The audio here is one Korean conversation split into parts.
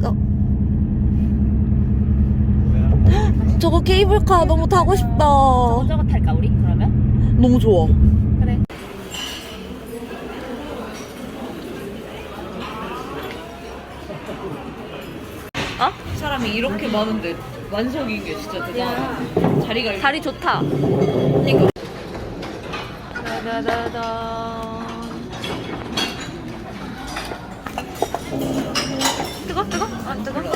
저... 저거 케이블카 너무 타고 싶다. 저거 탈까 우리 그러면? 너무 좋아. 그래. 어? 사람이 이렇게 많은데 완성인 게 진짜 대단하다. 자리가 자리 좋다. 이거. 다다다다. 뜨거 뜨거?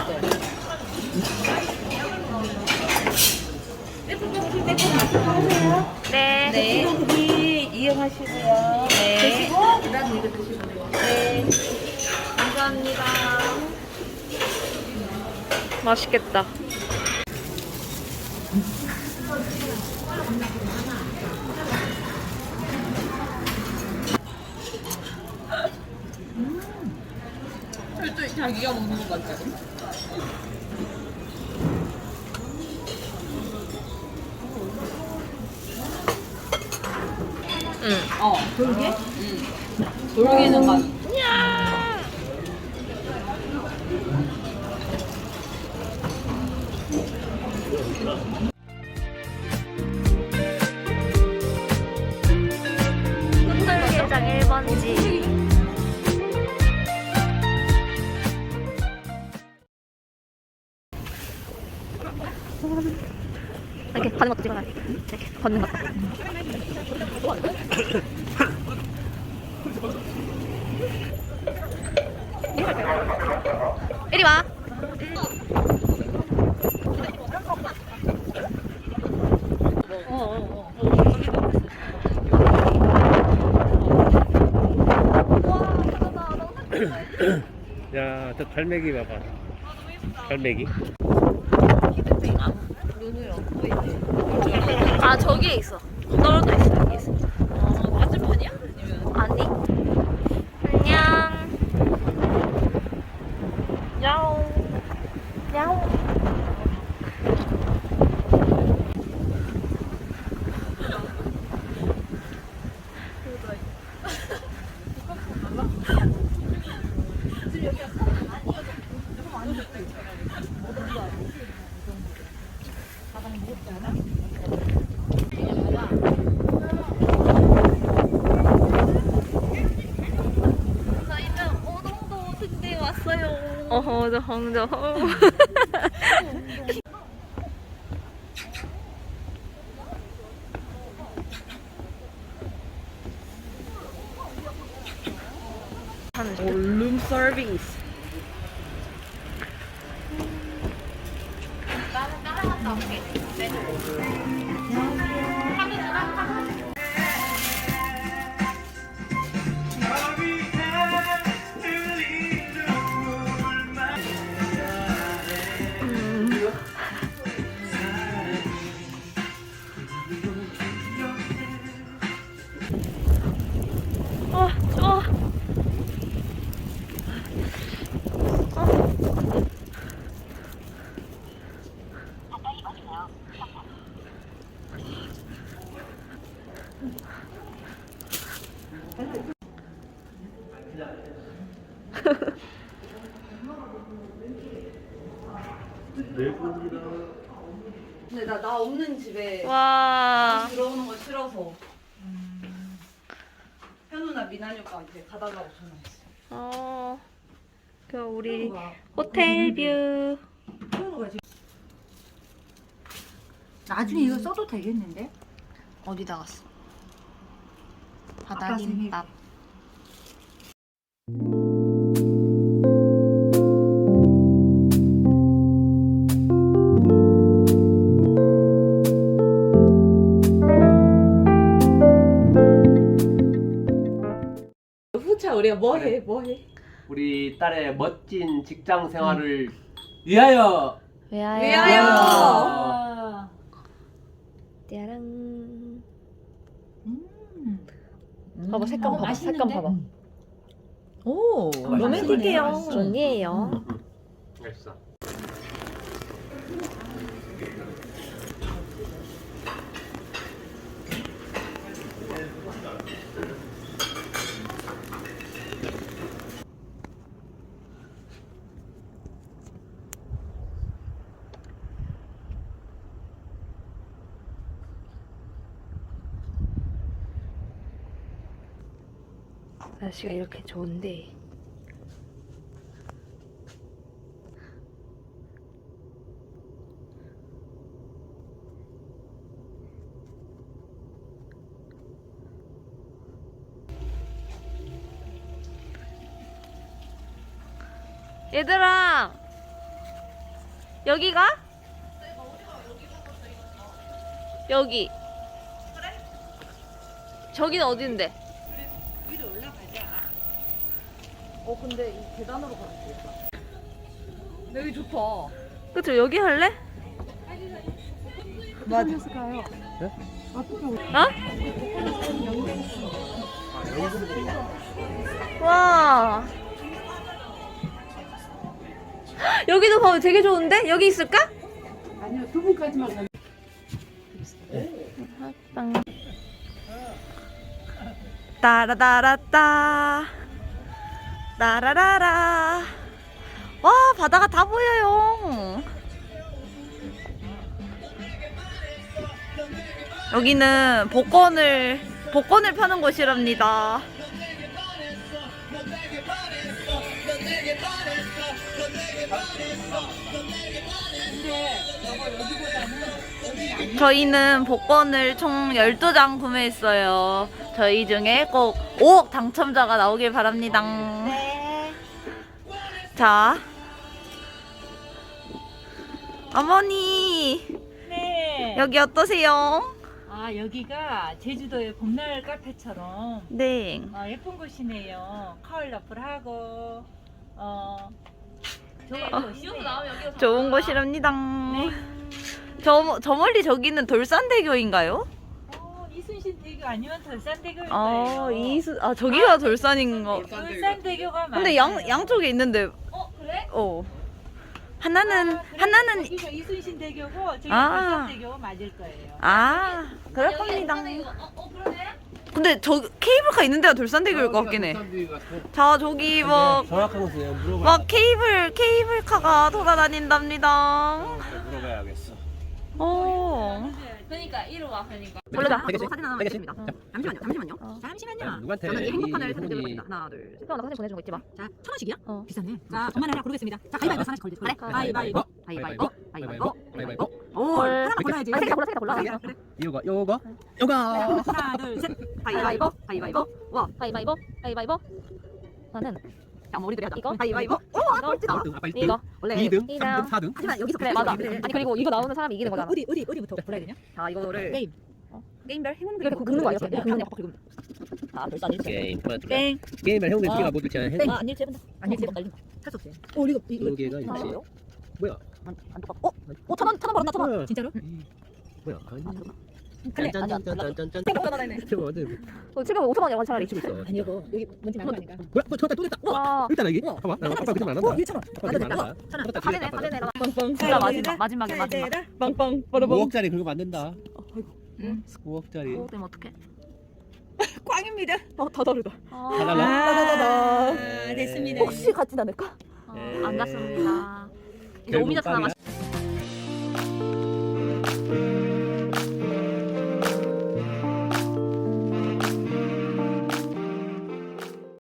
안 뜨거? 네. 네. 고기 이용하시고요. 네. 드시고 그다음 이거 드시면 돼요. 네. 감사합니다. 맛있겠다. 자기가 먹는 것 같아. 응. 어, 돌게? 응. 돌게는 맛. 흔들게장 1번지. 이리 와. 야, 저 갈매기 봐봐. 갈매기. 아 저기에 있어. 떨어져 있어. 여기 있어. 어, 맞은편이야? 아니. 안녕. 야옹. 야옹. 저희는 오동 도 등대 왔어요. 어허, 저 홍저. 룸 서비스. 근데 나, 나 없는 집에 와. 들어오는 거 싫어서. 현우나 미나리 오빠한테 가다가 전화했어. 어. 그 우리 현우가 호텔 뷰. 현우가 지금 나중에 이거 써도 되겠는데? 어디다 갔어? 생일. 바닥김밥. 우리가 뭐 해? 뭐 해? 우리 딸의 멋진 직장 생활을 위하여. 왜요? 위하여. 짜랑. 음. 봐봐 색감 봐봐 색감 봐봐. 오, 로맨틱해요. 종이에요. 됐어. 날씨가 이렇게 좋은데 얘들아 여기가? 여기 저기는 어딘데? 어 근데 이 계단으로 가면 되겠다. 여기 좋다. 그쵸 여기 할래? 맞아. 어? 와 여기도 가면 되게 좋은데? 여기 있을까? 아니요 두 분까지만 가. 빵. 따라따라따 따라라라 와 바다가 다 보여요 여기는 복권을 복권을 파는 곳이랍니다 저희는 복권을 총 12장 구매했어요. 저희 중에 꼭 5억 당첨자가 나오길 바랍니다. 자. 어머니, 네. 여기 어떠세요? 아 여기가 제주도의 봄날 카페처럼 네. 어, 예쁜 곳이네요. 컬러풀하고 어 좋은 곳이네요. 좋은 곳이랍니다. 저, 저 멀리 저기는 돌산대교인가요? 어, 이순신 대교 아니면 돌산대교일 아, 거예요. 이수, 아, 저기가 돌산인 거. 돌산대교가 근데 맞아요. 양, 양쪽에 있는데, 어 그래? 어. 하나는, 아? 하나는, 여기가 이순신 대교고 저기 아. 돌산대교가 맞을 거예요. 아, 그럴 겁니다. 근데 저 케이블카 있는 데가 돌산대교일 것 같긴 해. 자, 저기 뭐, 정확한 것은 내가 물어봐야 막 케이블, 케이블카가 돌아다닌답니다. 물어봐야겠어. 어. 그러니까 이리 와 그러니까. 원래 되겠지? 사진 하나 되겠지? 찍습니다. 잠시만요, 잠시만요. 어. 잠시만요. 누구한테 저는 이 행복한을 이 사드리도록 분이- 하겠습니다. 하나, 둘, 셋. 나 사진 보내준 거 있지 마. 자, 천 원씩이요? 어. 비싸네. 자, 엄마는 하나 고르겠습니다. 자, 가위바위보 하나씩 걸리죠. 그래. 가위바위보, 가위바위보, 가위바위보, 가위바위보. 오, 헐. 하나만 골라야지. 아, 색깔 골라, 색깔 골라. 그래. 요거 요거 요거 하나, 둘, 셋. 가위바위보, 가위바위보. 와, 가위바위보, 가위바위보. 나는 자, 머리들 하자. 이거? 가위바위보. 오, 아, 꼴찌다. 아빠 1등 이거. 원래 2등 이등. 3등 4등 하지만 여기서 그래, 맞아. 아니, 그리고 이거 나오는 사람이 이기는 거잖아. 어디 어디 어디부터 골라야 되냐? 자, 이거를 게임. 게임별 행운 이렇게 긁는 거 아니야? 그냥 그냥 팍팍 긁으면 돼. 자, 벌써 안 읽지. 게임 땡. 게임을 해보면 아. 우리가 못 들지 않아 아, 안 읽지 해본다. 안 읽지 해본다. 할수 없지. 어, 이거 이거 두 개가 이거 있지 뭐야 안, 안 똑같. 어? 어, 천 원, 천원 벌었나, 천 원. 뭐야? 진짜로? 이- 뭐야 아니 그래, 맞아. 짠짠짠짠짠짠 저거 어디 어, 지금 5천 원이야, 차라리. 미치고 있어 아니 이거 여기 뭔지 알거 아니까. 뭐야 또 쳤다 또 됐다 와. 일단 여기 어. 봐봐 나 아빠 그림 안 어, 한다 이거 천 원. 아빠 맞아, 그림 안. 한다 천 원. 사진에, 사진에. 빵빵. 진짜 마지막, 마지막에, 마지막. 빵빵. 5억짜리 그거 만든다 응. 5억짜리 그거 때문에 어떡해? 꽝입니다. 어, 더 다르다. 달라 아, 네. 됐습니다. 혹시 같진 않을까? 어, 네. 안 갔습니다. 이제 오미자? 마시